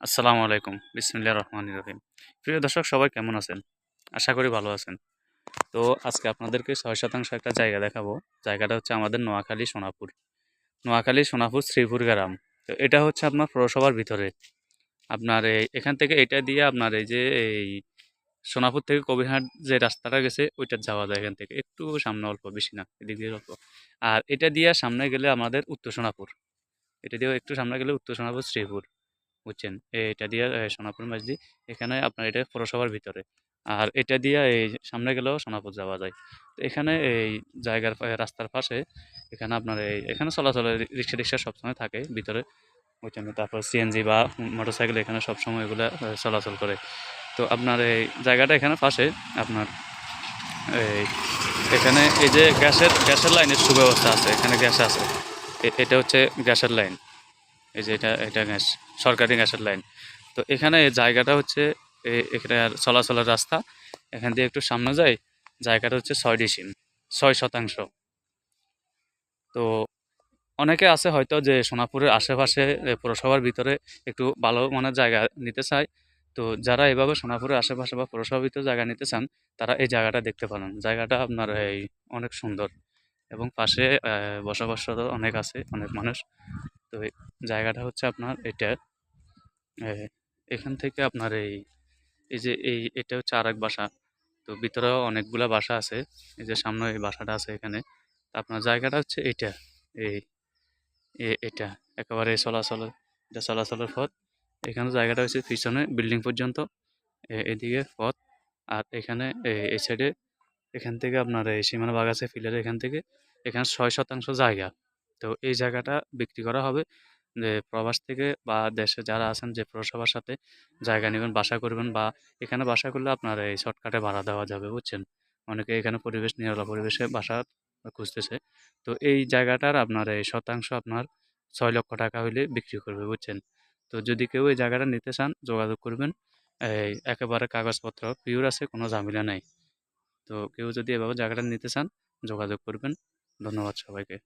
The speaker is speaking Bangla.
আসসালামু আলাইকুম। বিসমিল্লাহ রহমান রহিম। প্রিয় দর্শক, সবাই কেমন আছেন? আশা করি ভালো আছেন। তো আজকে আপনাদেরকে ছয় শতাংশ একটা জায়গা দেখাবো। জায়গাটা হচ্ছে আমাদের নোয়াখালী, সোনাপুর। নোয়াখালী, সোনাপুর, শ্রীপুর গ্রাম। তো এটা হচ্ছে আপনার পৌরসভার ভিতরে। আপনার এখান থেকে এটা দিয়ে আপনার এই যে এই সোনাপুর থেকে কবিরহাট যে রাস্তাটা গেছে, ওইটা যাওয়া যায় এখান থেকে। একটু সামনে অল্প, বেশি না, এদিক দিয়ে অল্প। আর এটা দিয়ে সামনে গেলে আমাদের উত্তর সোনাপুর। এটা দিয়ে একটু সামনে গেলে উত্তর সোনাপুর, শ্রীপুর। বুঝছেন? এটা দিয়ে সোনাপুর মসজিদ এখানে আপনার এটা পৌরসভার ভিতরে। আর এটা দিয়ে এই সামনে গেলেও সোনাপুর যাওয়া যায়। তো এখানে এই জায়গার রাস্তার পাশে এখানে আপনার এই, এখানে চলাচলের রিক্সা টিক্সা সবসময় থাকে ভিতরে। বুঝছেন? তারপর সিএনজি বা মোটর সাইকেল এখানে সবসময় এগুলো চলাচল করে। তো আপনার এই জায়গাটা এখানে পাশে আপনার এই, এখানে এই যে গ্যাসের গ্যাসের লাইনের সুব্যবস্থা আছে। এখানে গ্যাস আছে। এটা হচ্ছে গ্যাসের লাইন। এই যে এটা এটা গ্যাস, সরকারি গ্যাসের লাইন। তো এখানে জায়গাটা হচ্ছে এখানে চলাচলের রাস্তা। এখান দিয়ে একটু সামনে যাই, জায়গাটা হচ্ছে ছয় ডিসিম, ছয় শতাংশ। তো অনেকে আছে হয়তো যে সোনাপুরের আশেপাশে পৌরসভার ভিতরে একটু ভালো মানের জায়গা নিতে চায়। তো যারা এভাবে সোনাপুরের আশেপাশে বা পৌরসভার ভিতরে জায়গা নিতে চান, তারা এই জায়গাটা দেখতে পারেন। জায়গাটা আপনার এই অনেক সুন্দর এবং পাশে বসবাসরত অনেক আছে, অনেক মানুষ। তো জায়গাটা হচ্ছে আপনার এটা। এখান থেকে আপনার এই এই যে এই, এটা হচ্ছে আরেক বাসা। তো ভিতরেও অনেকগুলা বাসা আছে। এই যে সামনে এই বাসাটা আছে এখানে। আপনার জায়গাটা হচ্ছে এটা এই এটা। একেবারে চলাচল, এটা চলাচলের পথ। এখানে জায়গাটা হচ্ছে পিছনে বিল্ডিং পর্যন্ত। এদিকে পথ। আর এখানে এই সাইডে এখান থেকে আপনার এই সীমানা বাগ আছে, ফিলের এখান থেকে। এখানে ছয় শতাংশ জায়গা। তো এই জায়গাটা বিক্রি করা হবে। যে প্রবাস থেকে বা দেশে যারা আছেন, যে পৌরসভার সাথে জায়গা নেবেন, বাসা করবেন বা এখানে বাসা করলে আপনার এই শর্টকাটে ভাড়া দেওয়া যাবে, বুঝছেন? অনেকে এখানে পরিবেশ নিরলা পরিবেশে বাসা খুঁজতেছে। তো এই জায়গাটার আপনার এই শতাংশ আপনার ছয় লক্ষ টাকা হইলে বিক্রি করবে, বুঝছেন? তো যদি কেউ এই জায়গাটা নিতে চান, যোগাযোগ করবেন। এই একেবারে কাগজপত্র পিওর আছে, কোনো ঝামেলা নাই। তো কেউ যদি এভাবে জায়গাটা নিতে চান, যোগাযোগ করবেন। ধন্যবাদ সবাইকে।